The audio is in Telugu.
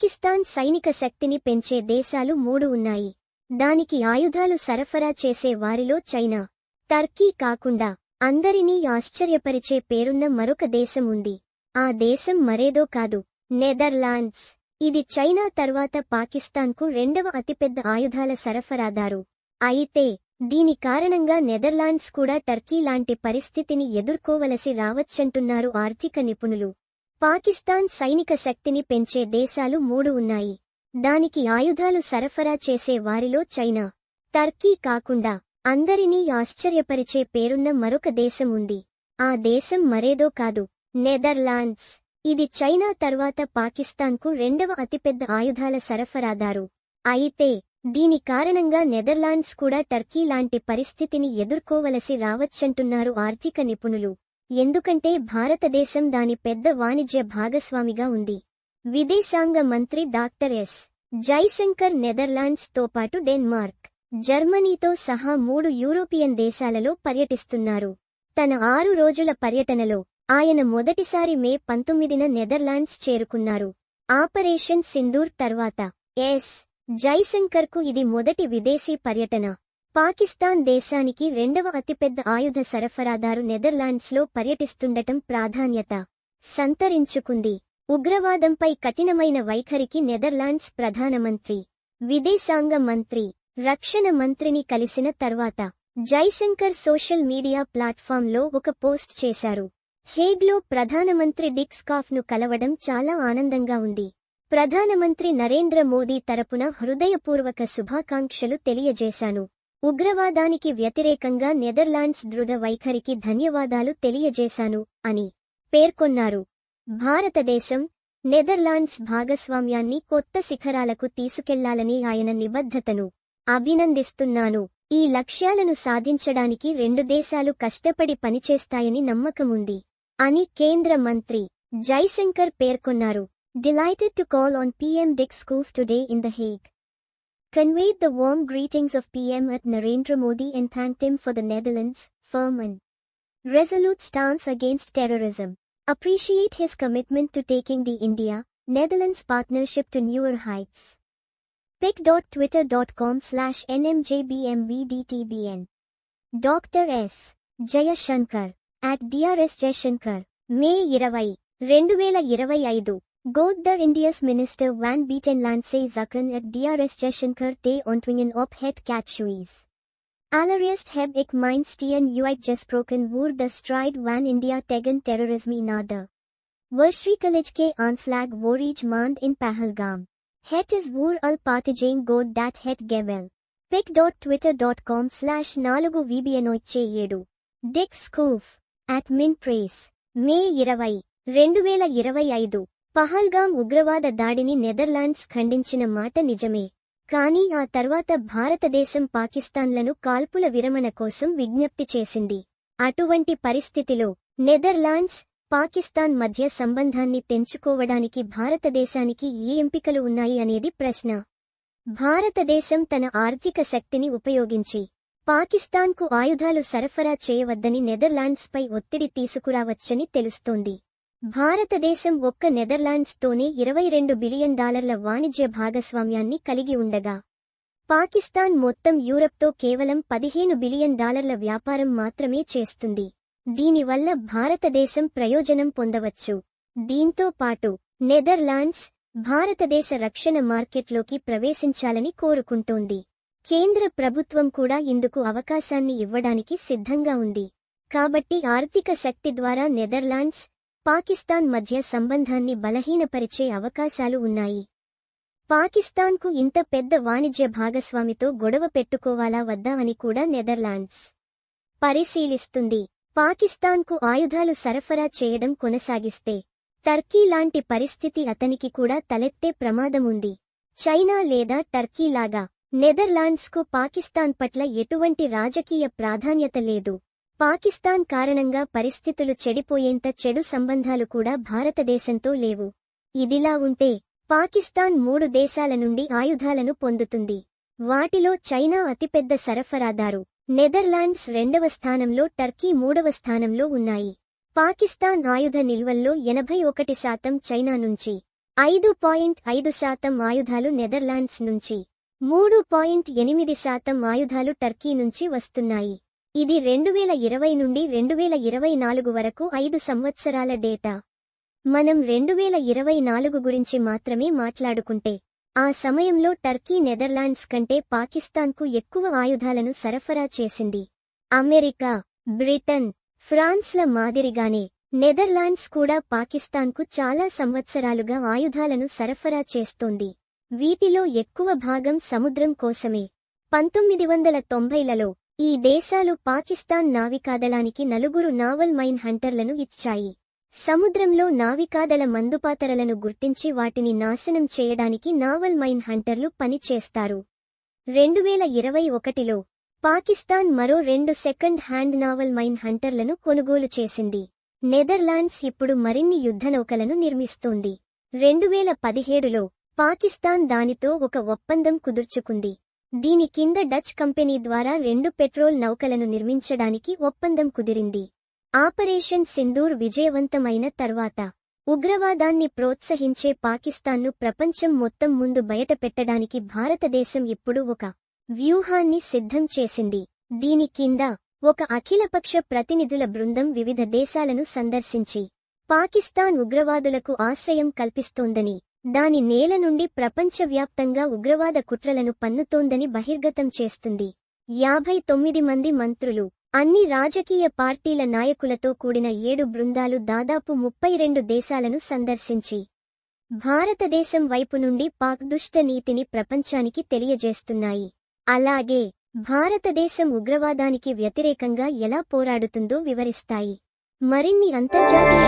పాకిస్తాన్ సైనిక శక్తిని పెంచే దేశాలు మూడు ఉన్నాయి. దానికి ఆయుధాలు సరఫరా చేసే వారిలో చైనా టర్కీ కాకుండా అందరినీ ఆశ్చర్యపరిచే పేరున్న మరొక దేశం ఉంది. ఆ దేశం మరేదో కాదు నెదర్లాండ్స్. ఇది చైనా తర్వాత పాకిస్తాన్కు రెండవ అతిపెద్ద ఆయుధాల సరఫరాదారు. అయితే దీని కారణంగా నెదర్లాండ్స్ కూడా టర్కీ లాంటి పరిస్థితిని ఎదుర్కోవలసి రావచ్చంటున్నారు ఆర్థిక నిపుణులు. పాకిస్తాన్ సైనిక శక్తిని పెంచే దేశాలు మూడు ఉన్నాయి. దానికి ఆయుధాలు సరఫరా చేసే వారిలో చైనా టర్కీ కాకుండా అందరినీ ఆశ్చర్యపరిచే పేరున్న మరొక దేశం ఉంది. ఆ దేశం మరేదో కాదు నెదర్లాండ్స్. ఇది చైనా తర్వాత పాకిస్తాన్కు రెండవ అతిపెద్ద ఆయుధాల సరఫరాదారు. అయితే దీని కారణంగా నెదర్లాండ్స్ కూడా టర్కీ లాంటి పరిస్థితిని ఎదుర్కోవలసి రావచ్చంటున్నారు ఆర్థిక నిపుణులు. ఎందుకంటే భారతదేశం దాని పెద్ద వాణిజ్య భాగస్వామిగా ఉంది. విదేశాంగ మంత్రి డాక్టర్ ఎస్. జైశంకర్ నెదర్లాండ్స్తో పాటు డెన్మార్క్ జర్మనీతో సహా మూడు యూరోపియన్ దేశాలలో పర్యటిస్తున్నారు. తన ఆరు రోజుల పర్యటనలో ఆయన మొదటిసారి మే పంతొమ్మిదిన నెదర్లాండ్స్ చేరుకున్నారు. ఆపరేషన్ సింధూర్ తర్వాత ఎస్. జైశంకర్కు ఇది మొదటి విదేశీ పర్యటన. పాకిస్తాన్ దేశానికి రెండవ అతిపెద్ద ఆయుధ సరఫరాదారు నెదర్లాండ్స్లో పర్యటిస్తుండటం ప్రాధాన్యత సంతరించుకుంది. ఉగ్రవాదంపై కఠినమైన వైఖరికి నెదర్లాండ్స్ ప్రధానమంత్రి విదేశాంగ మంత్రి రక్షణ మంత్రిని కలిసిన తర్వాత జైశంకర్ సోషల్ మీడియా ప్లాట్ఫామ్లో ఒక పోస్ట్ చేశారు. హేగ్లో ప్రధానమంత్రి డిక్స్కాఫ్ను కలవడం చాలా ఆనందంగా ఉంది. ప్రధానమంత్రి నరేంద్ర మోదీ తరపున హృదయపూర్వక శుభాకాంక్షలు తెలియజేశాను. ఉగ్రవాదానికి వ్యతిరేకంగా నెదర్లాండ్స్ దృఢ వైఖరికి ధన్యవాదాలు తెలియజేశాను అని పేర్కొన్నారు. భారతదేశం నెదర్లాండ్స్ భాగస్వామ్యాన్ని కొత్త శిఖరాలకు తీసుకెళ్ళాలని ఆయన నిబద్ధతను అభినందిస్తున్నాను. ఈ లక్ష్యాలను సాధించడానికి రెండు దేశాలు కష్టపడి పనిచేస్తాయని నమ్మకముంది అని కేంద్ర మంత్రి జైశంకర్ పేర్కొన్నారు. Delighted to call on PM Dick Schoof today in the Hague conveyed the warm greetings of PM at Narendra Modi and thanked him for the Netherlands' firm and resolute stance against terrorism. Appreciate his commitment to taking the India-Netherlands partnership to newer heights. pic.twitter.com slash nmjbmvdtbn Dr. S. Jayashankar at DRS Jayashankar మే ఇరవై రెండు వేల ఇరవై ఐదు God der Indias Minister Van Beeten Lansay Zakan at DRS Jayashankar te ontwingen op het catchuis. Allererst heb ik mijn steen uitgesproken voor de strijd van India tegen terrorisme nader. Verschrikkelijke aanslag vorige maand in Pahalgam. Het is voor al partijen god dat het gewel. pic.twitter.com slash నాలుగు వీబియనొచ్చే ఏడు Dick Schoof at min praise మే ఇరవై రెండు వేల ఇరవై ఐదు పహల్గాం ఉగ్రవాద దాడిని నెదర్లాండ్స్ ఖండించిన మాట నిజమే. కానీ ఆ తర్వాత భారతదేశం పాకిస్తాన్లను కాల్పుల విరమణ కోసం విజ్ఞప్తి చేసింది. అటువంటి పరిస్థితిలో నెదర్లాండ్స్ పాకిస్తాన్ మధ్య సంబంధాన్ని తెంచుకోవడానికి భారతదేశానికి ఏ ఎంపికలు ఉన్నాయి అనేది ప్రశ్న. భారతదేశం తన ఆర్థిక శక్తిని ఉపయోగించి పాకిస్తాన్కు ఆయుధాలు సరఫరా చేయవద్దని నెదర్లాండ్స్పై ఒత్తిడి తీసుకురావచ్చని తెలుస్తోంది. భారతదేశం ఒక్క నెదర్లాండ్స్తోనే ఇరవై రెండు బిలియన్ డాలర్ల వాణిజ్య భాగస్వామ్యాన్ని కలిగి ఉండగా పాకిస్తాన్ మొత్తం యూరప్తో కేవలం పదిహేను బిలియన్ డాలర్ల వ్యాపారం మాత్రమే చేస్తుంది. దీనివల్ల భారతదేశం ప్రయోజనం పొందవచ్చు. దీంతో పాటు నెదర్లాండ్స్ భారతదేశ రక్షణ మార్కెట్లోకి ప్రవేశించాలని కోరుకుంటోంది. కేంద్ర ప్రభుత్వం కూడా ఇందుకు అవకాశాన్ని ఇవ్వడానికి సిద్ధంగా ఉంది. కాబట్టి ఆర్థిక శక్తి ద్వారా నెదర్లాండ్స్ పాకిస్తాన్ మధ్య సంబంధాన్ని బలహీనపరిచే అవకాశాలు ఉన్నాయి. పాకిస్తాన్కు ఇంత పెద్ద వాణిజ్య భాగస్వామితో గొడవ పెట్టుకోవాలా వద్దా అని కూడా నెదర్లాండ్స్ పరిశీలిస్తుంది. పాకిస్తాన్కు ఆయుధాలు సరఫరా చేయడం కొనసాగిస్తే టర్కీ లాంటి పరిస్థితి అతనికి కూడా తలెత్తే ప్రమాదముంది. చైనా లేదా టర్కీలాగా నెదర్లాండ్స్కు పాకిస్తాన్ పట్ల ఎటువంటి రాజకీయ ప్రాధాన్యత లేదు. పాకిస్తాన్ కారణంగా పరిస్థితులు చెడిపోయేంత చెడు సంబంధాలు కూడా భారతదేశంతో లేవు. ఇదిలా ఉంటే పాకిస్తాన్ మూడు దేశాల నుండి ఆయుధాలను పొందుతుంది. వాటిలో చైనా అతిపెద్ద సరఫరాదారు. నెదర్లాండ్స్ రెండవ స్థానంలో టర్కీ మూడవ స్థానంలో ఉన్నాయి. పాకిస్తాన్ ఆయుధ నిల్వల్లో ఎనభై ఒకటి శాతం చైనా నుంచి ఐదు పాయింట్ ఐదు శాతం ఆయుధాలు నెదర్లాండ్స్ నుంచి మూడు పాయింట్ ఎనిమిది శాతం ఆయుధాలు టర్కీ నుంచి వస్తున్నాయి. ఇది రెండు వేల ఇరవై నుండి రెండు వేల ఇరవై నాలుగు వరకు ఐదు సంవత్సరాల డేటా. మనం రెండు వేల ఇరవై నాలుగు గురించి మాత్రమే మాట్లాడుకుంటే ఆ సమయంలో టర్కీ నెదర్లాండ్స్ కంటే పాకిస్తాన్కు ఎక్కువ ఆయుధాలను సరఫరా చేసింది. అమెరికా బ్రిటన్ ఫ్రాన్స్ల మాదిరిగానే నెదర్లాండ్స్ కూడా పాకిస్తాన్కు చాలా సంవత్సరాలుగా ఆయుధాలను సరఫరా చేస్తోంది. వీటిలో ఎక్కువ భాగం సముద్రం కోసమే. పంతొమ్మిది వందల తొంభైలలో ఈ దేశాలు పాకిస్తాన్ నావికాదళానికి నలుగురు నావల్ మైన్ హంటర్లను ఇచ్చాయి. సముద్రంలో నావికాదళ మందుపాతరలను గుర్తించి వాటిని నాశనం చేయడానికి నావల్ మైన్ హంటర్లు పనిచేస్తారు. రెండువేల ఇరవై ఒకటిలో పాకిస్తాన్ మరో రెండు సెకండ్ హ్యాండ్ నావల్ మైన్ హంటర్లను కొనుగోలు చేసింది. నెదర్లాండ్స్ ఇప్పుడు మరిన్ని యుద్ధనౌకలను నిర్మిస్తోంది. రెండువేల పదిహేడులో పాకిస్తాన్ దానితో ఒక ఒప్పందం కుదుర్చుకుంది. దీని కింద డచ్ కంపెనీ ద్వారా రెండు పెట్రోల్ నౌకలను నిర్మించడానికి ఒప్పందం కుదిరింది. ఆపరేషన్ సింధూర్ విజయవంతమైన తర్వాత ఉగ్రవాదాన్ని ప్రోత్సహించే పాకిస్తాన్ను ప్రపంచం మొత్తం ముందు బయటపెట్టడానికి భారతదేశం ఇప్పుడు ఒక వ్యూహాన్ని సిద్ధం చేసింది. దీని కింద ఒక అఖిలపక్ష ప్రతినిధుల బృందం వివిధ దేశాలను సందర్శించి పాకిస్తాన్ ఉగ్రవాదులకు ఆశ్రయం కల్పిస్తోందని దాని నేల నుండి ప్రపంచవ్యాప్తంగా ఉగ్రవాద కుట్రలను పన్నుతోందని బహిర్గతం చేస్తుంది. యాభై తొమ్మిది మంది మంత్రులు అన్ని రాజకీయ పార్టీల నాయకులతో కూడిన ఏడు బృందాలు దాదాపు ముప్పై రెండు దేశాలను సందర్శించి భారతదేశం వైపు నుండి పాక్ దుష్ట నీతిని ప్రపంచానికి తెలియజేస్తున్నాయి. అలాగే భారతదేశం ఉగ్రవాదానికి వ్యతిరేకంగా ఎలా పోరాడుతుందో వివరిస్తాయి. మరిన్ని అంతర్జాతీయ